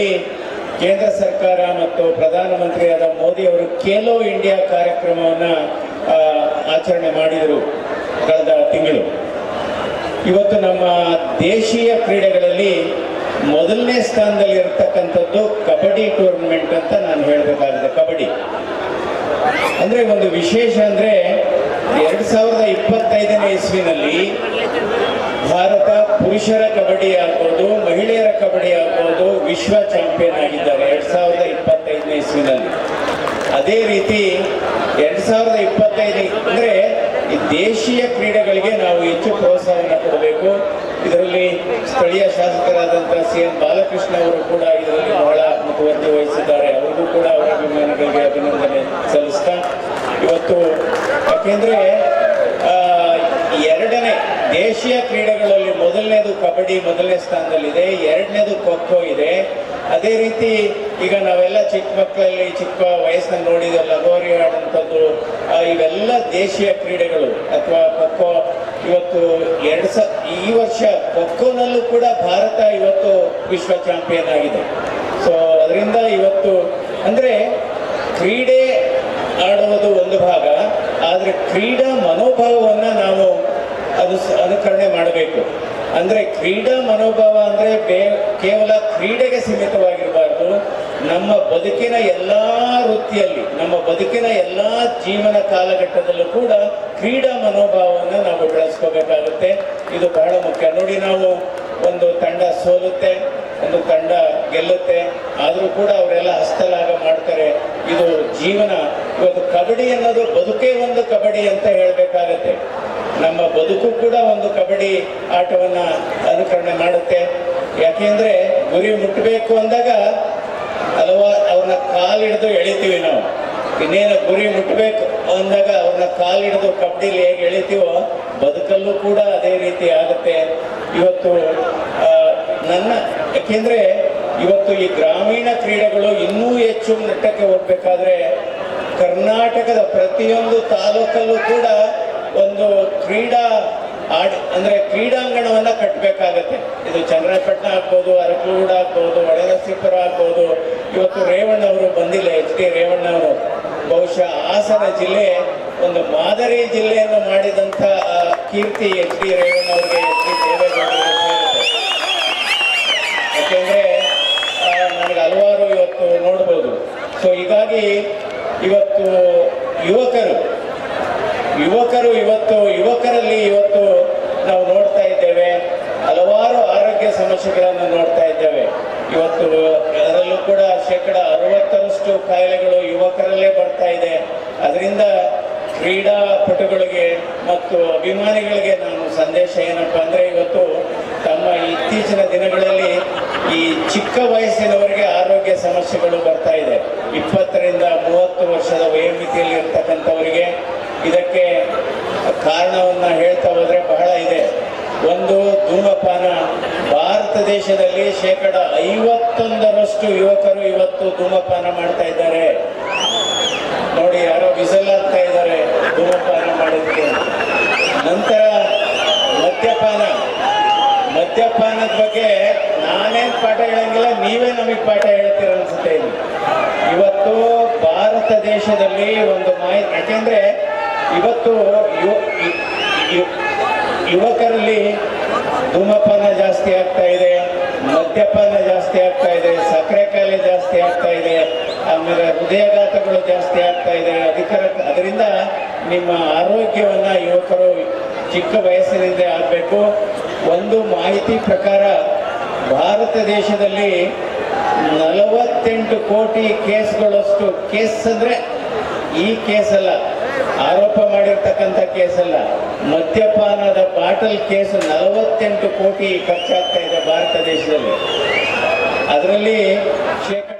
ಕೇಂದ್ರ ಸರ್ಕಾರ ಮತ್ತು ಪ್ರಧಾನಮಂತ್ರಿಯಾದ ಮೋದಿ ಅವರು ಖೇಲೋ ಇಂಡಿಯಾ ಕಾರ್ಯಕ್ರಮವನ್ನು ಆಚರಣೆ ಮಾಡಿದರು ಕಳೆದ ತಿಂಗಳು. ಇವತ್ತು ನಮ್ಮ ದೇಶೀಯ ಕ್ರೀಡೆಗಳಲ್ಲಿ ಮೊದಲನೇ ಸ್ಥಾನದಲ್ಲಿ ಇರತಕ್ಕಂಥದ್ದು ಕಬಡ್ಡಿ ಟೂರ್ನಮೆಂಟ್ ಅಂತ ನಾನು ಹೇಳಬೇಕಾಗಿದೆ, ಕಬಡ್ಡಿ. ಅಂದ್ರೆ ಒಂದು ವಿಶೇಷ ಅಂದ್ರೆ ಎರಡು ಸಾವಿರದ ಇಪ್ಪತ್ತೈದನೇ ಇಸ್ವಿನಲ್ಲಿ ಭಾರತ ಪುರುಷರ ಕಬಡ್ಡಿ ಆಗ್ಬೋದು, ಮಹಿಳೆಯರ ಕಬಡ್ಡಿ ಆಗ್ಬೋದು, ವಿಶ್ವ ಚಾಂಪಿಯನ್ ಆಗಿದ್ದಾರೆ ಎರಡ್ ಸಾವಿರದ ಇಪ್ಪತ್ತೈದನೇ ಇಸ್ವಿನಲ್ಲಿ. ಅದೇ ರೀತಿ ಎರಡ್ ಸಾವಿರದ ಇಪ್ಪತ್ತೈದು, ಅಂದ್ರೆ ಈ ದೇಶೀಯ ಕ್ರೀಡೆಗಳಿಗೆ ನಾವು ಹೆಚ್ಚು ಪ್ರೋತ್ಸಾಹವನ್ನು ಕೊಡಬೇಕು. ಇದರಲ್ಲಿ ಸ್ಥಳೀಯ ಶಾಸಕರಾದಂತಹ ಸಿ ಎಂ ಬಾಲಕೃಷ್ಣ ಅವರು ಕೂಡ ಇದರಲ್ಲಿ ಬಹಳ ಮುತುವರ್ಜಿ ವಹಿಸಿದ್ದಾರೆ ಅವರಿಗೂ ಕೂಡ ಅವರ ಅಭಿಮಾನಿಗಳಿಗೆ ಅಭಿನಂದನೆ ಸಲ್ಲಿಸ್ತಾ. ಇವತ್ತು ಯಾಕೆಂದ್ರೆ ಎರಡನೇ ದೇಶೀಯ ಕ್ರೀಡೆಗಳಲ್ಲಿ ಮೊದಲನೇದು ಕಬಡ್ಡಿ ಮೊದಲನೇ ಸ್ಥಾನದಲ್ಲಿದೆ, ಎರಡನೇದು ಖೋಖೋ ಇದೆ. ಅದೇ ರೀತಿ ಈಗ ನಾವೆಲ್ಲ ಚಿಕ್ಕ ಮಕ್ಕಳಲ್ಲಿ, ಚಿಕ್ಕ ವಯಸ್ಸಿನಲ್ಲಿ ನೋಡಿದ ಲಗೋರಿ ಆಡುವಂಥದ್ದು ಇವೆಲ್ಲ ದೇಶೀಯ ಕ್ರೀಡೆಗಳು. ಅಥವಾ ಖೋ ಇವತ್ತು ಎರಡು ಸ, ಈ ವರ್ಷ ಖೋಖೋನಲ್ಲೂ ಕೂಡ ಭಾರತ ಇವತ್ತು ವಿಶ್ವ ಚಾಂಪಿಯನ್ ಆಗಿದೆ. ಸೊ ಅದರಿಂದ ಇವತ್ತು ಅಂದ್ರೆ ಕ್ರೀಡೆ ಆಡುವುದು ಒಂದು ಭಾಗ ಆದರೆ ಕ್ರೀಡಾ ಮನೋಭಾವವನ್ನ ನಾವು ಅದು ಮಾಡಬೇಕು. ಅಂದ್ರೆ ಕ್ರೀಡಾ ಮನೋಭಾವ ಅಂದ್ರೆ ಬೇ, ಕೇವಲ ಕ್ರೀಡೆಗೆ ಸೀಮಿತವಾಗಿರಬಾರ್ದು. ನಮ್ಮ ಬದುಕಿನ ಎಲ್ಲಾ ವೃತ್ತಿಯಲ್ಲಿ, ನಮ್ಮ ಬದುಕಿನ ಎಲ್ಲಾ ಜೀವನ ಕಾಲಘಟ್ಟದಲ್ಲೂ ಕೂಡ ಕ್ರೀಡಾ ಮನೋಭಾವವನ್ನು ನಾವು ಬೆಳೆಸ್ಕೋಬೇಕಾಗುತ್ತೆ. ಇದು ಬಹಳ ಮುಖ್ಯ. ನೋಡಿ, ನಾವು ಒಂದು ತಂಡ ಸೋಲುತ್ತೆ. ಒಂದು ತಂಡ ಗೆಲ್ಲುತ್ತೆ. ಆದರೂ ಕೂಡ ಅವರೆಲ್ಲ ಹಸ್ತಲಾಗ ಮಾಡ್ತಾರೆ. ಇದು ಜೀವನ. ಇವತ್ತು ಕಬಡ್ಡಿ ಅನ್ನೋದು ಬದುಕೇ ಒಂದು ಕಬಡ್ಡಿ ಅಂತ ಹೇಳಬೇಕಾಗತ್ತೆ. ನಮ್ಮ ಬದುಕು ಕೂಡ ಒಂದು ಕಬಡ್ಡಿ ಆಟವನ್ನ ಅನುಕರಣೆ ಮಾಡುತ್ತೆ. ಯಾಕೆಂದ್ರೆ ಗುರಿ ಮುಟ್ಟಬೇಕು ಅಂದಾಗ ಹಲವಾರು ಅವ್ರನ್ನ ಕಾಲಿಡಿದು ಎಳಿತೀವಿ ನಾವು. ಇನ್ನೇನು ಗುರಿ ಮುಟ್ಟಬೇಕು ಅಂದಾಗ ಅವ್ರನ್ನ ಕಾಲಿಡಿದು ಕಬಡ್ಡಿಲಿ ಹೇಗೆ ಎಳಿತೀವೋ ಬದುಕಲ್ಲೂ ಕೂಡ ಅದೇ ರೀತಿ ಆಗುತ್ತೆ. ಇವತ್ತು ನನ್ನ ಯಾಕೆಂದ್ರೆ ಇವತ್ತು ಈ ಗ್ರಾಮೀಣ ಕ್ರೀಡೆಗಳು ಇನ್ನೂ ಹೆಚ್ಚು ಮಟ್ಟಕ್ಕೆ ಹೋಗ್ಬೇಕಾದ್ರೆ ಕರ್ನಾಟಕದ ಪ್ರತಿಯೊಂದು ತಾಲೂಕಲ್ಲೂ ಕೂಡ ಒಂದು ಕ್ರೀಡಾ ಆಡ್, ಅಂದ್ರೆ ಕ್ರೀಡಾಂಗಣವನ್ನ ಕಟ್ಟಬೇಕಾಗತ್ತೆ ಇದು ಚನ್ನರಾಯಪಟ್ಟಣ ಆಗ್ಬೋದು ಅರಕೂಡ ಆಗ್ಬೋದು ಹೊಳೆನರಸೀಪುರ ಆಗ್ಬೋದು. ಇವತ್ತು ರೇವಣ್ಣ ಅವರು ಬಂದಿಲ್ಲ, ಎಚ್ ಡಿ ರೇವಣ್ಣ ಅವರು. ಬಹುಶಃ ಹಾಸನ ಜಿಲ್ಲೆ ಒಂದು ಮಾದರಿ ಜಿಲ್ಲೆಯನ್ನು ಮಾಡಿದಂಥ ಕೀರ್ತಿ ಎಚ್ ಡಿ ರೇವಣ್ಣ ಅವರಿಗೆ ಎಚ್ ಡಿ ದೇವೇಗೌಡರಿಗೆ ಯುವಕರು. ಯುವಕರು ಇವತ್ತು, ಯುವಕರಲ್ಲಿ ಇವತ್ತು ನಾವು ನೋಡ್ತಾ ಇದ್ದೇವೆ. ಹಲವಾರು ಆರೋಗ್ಯ ಸಮಸ್ಯೆಗಳನ್ನು ನೋಡ್ತಾ ಇದ್ದೇವೆ. ಇವತ್ತು ಅದರಲ್ಲೂ ಕೂಡ ಶೇಕಡ ಅರವತ್ತರಷ್ಟು ಕಾಯಿಲೆಗಳು ಯುವಕರಲ್ಲೇ ಬರ್ತಾ ಇದೆ. ಅದರಿಂದ ಕ್ರೀಡಾಪಟುಗಳಿಗೆ ಮತ್ತು ಅಭಿಮಾನಿಗಳಿಗೆ ನಾನು ಸಂದೇಶ ಏನಪ್ಪ ಅಂದರೆ ಇವತ್ತು ತಮ್ಮ ಇತ್ತೀಚಿನ ದಿನಗಳಲ್ಲಿ ಈ ಚಿಕ್ಕ ವಯಸ್ಸಿನವರಿಗೆ ಆರೋಗ್ಯ ಸಮಸ್ಯೆಗಳು ಬರ್ತಾ ಇದೆ. ಇಪ್ಪತ್ತರಿಂದ ಮೂವತ್ತು ವರ್ಷದ ವಯೋಮಿತಿಯಲ್ಲಿ ಇರ್ತಕ್ಕಂಥವರಿಗೆ ಇದಕ್ಕೆ ಕಾರಣವನ್ನು ಹೇಳ್ತಾ ಹೋದರೆ ಬಹಳ ಇದೆ. ಒಂದು ಧೂಮಪಾನ. ಭಾರತ ದೇಶದಲ್ಲಿ ಶೇಕಡ ಐವತ್ತೊಂದರಷ್ಟು ಯುವಕರು ಇವತ್ತು ಧೂಮಪಾನ ಮಾಡ್ತಾ ಇದ್ದಾರೆ. ನೋಡಿ, ಯಾರೋ ವಿಸಲ್ ಆಗ್ತಾ ಇದ್ದಾರೆ ಧೂಮಪಾನ ಮಾಡೋದಕ್ಕೆ ನಂತರ ಮದ್ಯಪಾನದ ಬಗ್ಗೆ ನಾನೇನ್ ಪಾಠ ಹೇಳಂಗಿಲ್ಲ, ನೀವೇ ನಮಗೆ ಪಾಠ ಹೇಳ್ತೀರ ಅನ್ಸುತ್ತೆ ಇವತ್ತು ಭಾರತ ದೇಶದಲ್ಲಿ ಒಂದು ಮಾಹಿತಿ, ಯಾಕೆಂದ್ರೆ ಇವತ್ತು ಯುವಕರಲ್ಲಿ ಧೂಮಪಾನ ಜಾಸ್ತಿ ಆಗ್ತಾ ಇದೆ, ಮದ್ಯಪಾನ ಜಾಸ್ತಿ ಆಗ್ತಾ ಇದೆ, ಸಕ್ಕರೆ ಕಾಯಿಲೆ ಜಾಸ್ತಿ ಆಗ್ತಾ ಇದೆ, ಆಮೇಲೆ ಹೃದಯಾಘಾತಗಳು ಜಾಸ್ತಿ ಆಗ್ತಾ ಇದೆ. ಅಧಿಕಾರ ಅದರಿಂದ ನಿಮ್ಮ ಆರೋಗ್ಯವನ್ನ ಯುವಕರು ಚಿಕ್ಕ ವಯಸ್ಸಿನಿಂದ ಆಗಬೇಕು. ಒಂದು ಮಾಹಿತಿ ಪ್ರಕಾರ ಭಾರತ ದೇಶದಲ್ಲಿ ನಲವತ್ತೆಂಟು ಕೋಟಿ ಕೇಸ್ಗಳಷ್ಟು ಕೇಸ್ ಅಂದ್ರೆ ಈ ಕೇಸಲ್ಲ, ಆರೋಪ ಮಾಡಿರ್ತಕ್ಕಂಥ ಕೇಸಲ್ಲ. ಮದ್ಯಪಾನದ ಬಾಟಲ್ ಕೇಸ್ ನಲವತ್ತೆಂಟು ಕೋಟಿ ಖರ್ಚಾಗ್ತಾ ಇದೆ ಭಾರತ ದೇಶದಲ್ಲಿ. ಅದರಲ್ಲಿ ಶೇಕಡ